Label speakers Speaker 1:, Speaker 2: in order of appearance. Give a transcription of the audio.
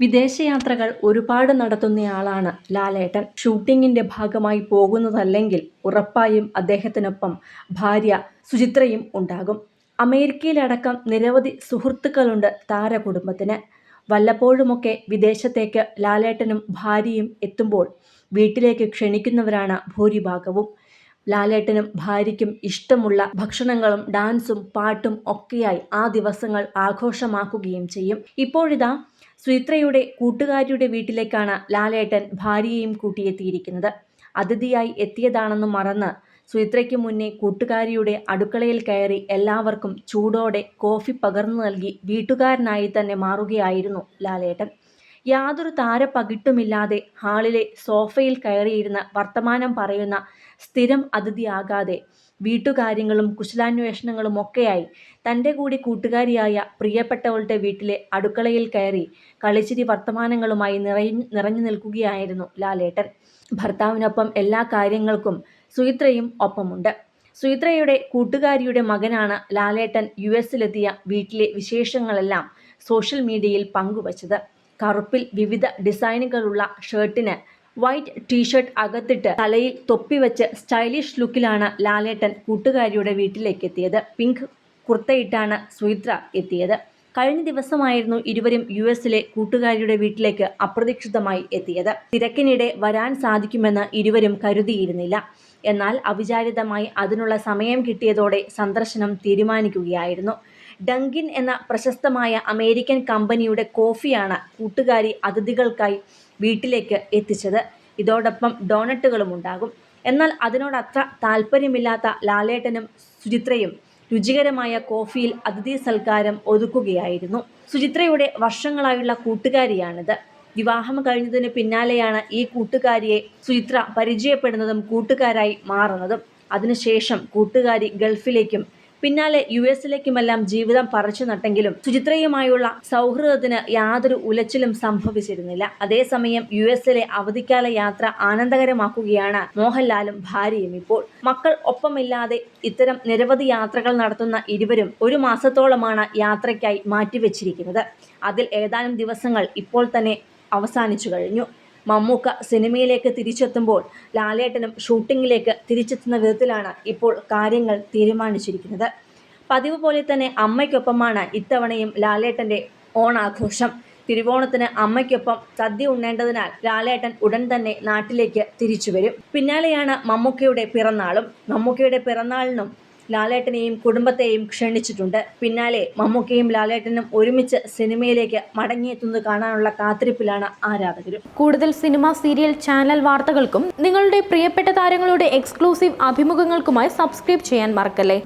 Speaker 1: വിദേശയാത്രകൾ ഒരുപാട് നടത്തുന്നയാളാണ് ലാലേട്ടൻ. ഷൂട്ടിങ്ങിന്റെ ഭാഗമായി പോകുന്നതല്ലെങ്കിൽ ഉറപ്പായും അദ്ദേഹത്തിനൊപ്പം ഭാര്യ സുചിത്രയും ഉണ്ടാകും. അമേരിക്കയിലടക്കം നിരവധി സുഹൃത്തുക്കളുണ്ട് താരകുടുംബത്തിന്. വല്ലപ്പോഴുമൊക്കെ വിദേശത്തേക്ക് ലാലേട്ടനും ഭാര്യയും എത്തുമ്പോൾ വീട്ടിലേക്ക് ക്ഷണിക്കുന്നവരാണ് ഭൂരിഭാഗവും. ലാലേട്ടനും ഭാര്യയ്ക്കും ഇഷ്ടമുള്ള ഭക്ഷണങ്ങളും ഡാൻസും പാട്ടും ഒക്കെയായി ആ ദിവസങ്ങൾ ആഘോഷമാക്കുകയും ചെയ്യും. ഇപ്പോഴിതാ സുചിത്രയുടെ കൂട്ടുകാരിയുടെ വീട്ടിലേക്കാണ് ലാലേട്ടൻ ഭാര്യയെയും കൂട്ടിയെത്തിയിരിക്കുന്നത്. അതിഥിയായി എത്തിയതാണെന്ന് മറന്ന് സുചിത്രയ്ക്ക് മുന്നേ കൂട്ടുകാരിയുടെ അടുക്കളയിൽ കയറി എല്ലാവർക്കും ചൂടോടെ കോഫി പകർന്നു നൽകി വീട്ടുകാരനായി തന്നെ മാറുകയായിരുന്നു ലാലേട്ടൻ. യാതൊരു താരപ്പകിട്ടുമില്ലാതെ ഹാളിലെ സോഫയിൽ കയറിയിരുന്ന വർത്തമാനം പറയുന്ന സ്ഥിരം അതിഥിയാകാതെ വീട്ടുകാര്യങ്ങളും കുശലാന്വേഷണങ്ങളും ഒക്കെയായി തന്റെ കൂടി കൂട്ടുകാരിയായ പ്രിയപ്പെട്ടവളുടെ വീട്ടിലെ അടുക്കളയിൽ കയറി കളിച്ചിരി വർത്തമാനങ്ങളുമായി നിറഞ്ഞു നിറഞ്ഞു നിൽക്കുകയായിരുന്നു ലാലേട്ടൻ. ഭർത്താവിനൊപ്പം എല്ലാ കാര്യങ്ങൾക്കും സുയിത്രയും ഒപ്പമുണ്ട്. സുയിത്രയുടെ കൂട്ടുകാരിയുടെ മകനാണ് ലാലേട്ടൻ യു എസിലെത്തിയ വീട്ടിലെ വിശേഷങ്ങളെല്ലാം സോഷ്യൽ മീഡിയയിൽ പങ്കുവച്ചത്. കറുപ്പിൽ വിവിധ ഡിസൈനുകളുള്ള ഷർട്ടിന് വൈറ്റ് ടീഷർട്ട് അകത്തിട്ട് തലയിൽ തൊപ്പി വെച്ച് സ്റ്റൈലിഷ് ലുക്കിലാണ് ലാലേട്ടൻ കൂട്ടുകാരിയുടെ വീട്ടിലേക്ക് എത്തിയത് പിങ്ക് കുർത്തയിട്ടാണ് സുയിത്ര എത്തിയത്. കഴിഞ്ഞ ദിവസമായിരുന്നു ഇരുവരും യു എസിലെ കൂട്ടുകാരിയുടെ വീട്ടിലേക്ക് അപ്രതീക്ഷിതമായി എത്തിയത്. തിരക്കിനിടെ വരാൻ സാധിക്കുമെന്ന് ഇരുവരും കരുതിയിരുന്നില്ല. എന്നാൽ അവിചാരിതമായി അതിനുള്ള സമയം കിട്ടിയതോടെ സന്ദർശനം തീരുമാനിക്കുകയായിരുന്നു. ഡങ്കിൻ എന്ന പ്രശസ്തമായ അമേരിക്കൻ കമ്പനിയുടെ കോഫിയാണ് കൂട്ടുകാരി അതിഥികൾക്കായി വീട്ടിലേക്ക് എത്തിച്ചത്. ഇതോടൊപ്പം ഡോണറ്റുകളും ഉണ്ടാകും. എന്നാൽ അതിനോടത്ര താല്പര്യമില്ലാത്ത ലാലേട്ടനും സുചിത്രയും രുചികരമായ കോഫിയിൽ അതിഥി സൽക്കാരം ഒതുക്കുകയായിരുന്നു. സുചിത്രയുടെ വർഷങ്ങളായുള്ള കൂട്ടുകാരിയാണിത്. വിവാഹം കഴിഞ്ഞതിന് പിന്നാലെയാണ് ഈ കൂട്ടുകാരിയെ സുചിത്ര പരിചയപ്പെടുന്നതും കൂട്ടുകാരായി മാറുന്നതും. അതിനുശേഷം കൂട്ടുകാരി ഗൾഫിലേക്കും പിന്നാലെ യു എസിലേക്കുമെല്ലാം ജീവിതം പറിച്ചു നട്ടെങ്കിലും സുചിത്രയുമായുള്ള സൗഹൃദത്തിന് യാതൊരു ഉലച്ചിലും സംഭവിച്ചിരുന്നില്ല. അതേസമയം യു എസിലെ അവധിക്കാല യാത്ര ആനന്ദകരമാക്കുകയാണ് മോഹൻലാലും ഭാര്യയും ഇപ്പോൾ. മക്കൾ ഒപ്പമില്ലാതെ ഇത്തരം നിരവധി യാത്രകൾ നടത്തുന്ന ഇരുവരും ഒരു മാസത്തോളമാണ് യാത്രയ്ക്കായി മാറ്റിവെച്ചിരിക്കുന്നത്. അതിൽ ഏതാനും ദിവസങ്ങൾ ഇപ്പോൾ തന്നെ അവസാനിച്ചു കഴിഞ്ഞു. മമ്മൂക്ക സിനിമയിലേക്ക് തിരിച്ചെത്തുമ്പോൾ ലാലേട്ടനും ഷൂട്ടിങ്ങിലേക്ക് തിരിച്ചെത്തുന്ന വിധത്തിലാണ് ഇപ്പോൾ കാര്യങ്ങൾ തീരുമാനിച്ചിരിക്കുന്നത്. പതിവ് പോലെ തന്നെ അമ്മയ്ക്കൊപ്പമാണ് ഇത്തവണയും ലാലേട്ടന്റെ ഓണാഘോഷം. തിരുവോണത്തിന് അമ്മയ്ക്കൊപ്പം സദ്യ ഉണ്ണേണ്ടതിനാൽ ലാലേട്ടൻ ഉടൻ തന്നെ നാട്ടിലേക്ക് തിരിച്ചു വരും. പിന്നാലെയാണ് മമ്മൂക്കയുടെ പിറന്നാളും. മമ്മൂക്കയുടെ പിറന്നാളിനും ലാലേട്ടനെയും കുടുംബത്തെയും ക്ഷണിച്ചിട്ടുണ്ട്. പിന്നാലെ മമ്മൂക്കയും ലാലേട്ടനും ഒരുമിച്ച് സിനിമയിലേക്ക് മടങ്ങിയെത്തുന്നത് കാണാനുള്ള കാത്തിരിപ്പിലാണ് ആരാധകരും.
Speaker 2: കൂടുതൽ സിനിമ സീരിയൽ ചാനൽ വാർത്തകൾക്കും നിങ്ങളുടെ പ്രിയപ്പെട്ട താരങ്ങളുടെ എക്സ്ക്ലൂസീവ് അഭിമുഖങ്ങൾക്കുമായി സബ്സ്ക്രൈബ് ചെയ്യാൻ മറക്കല്ലേ?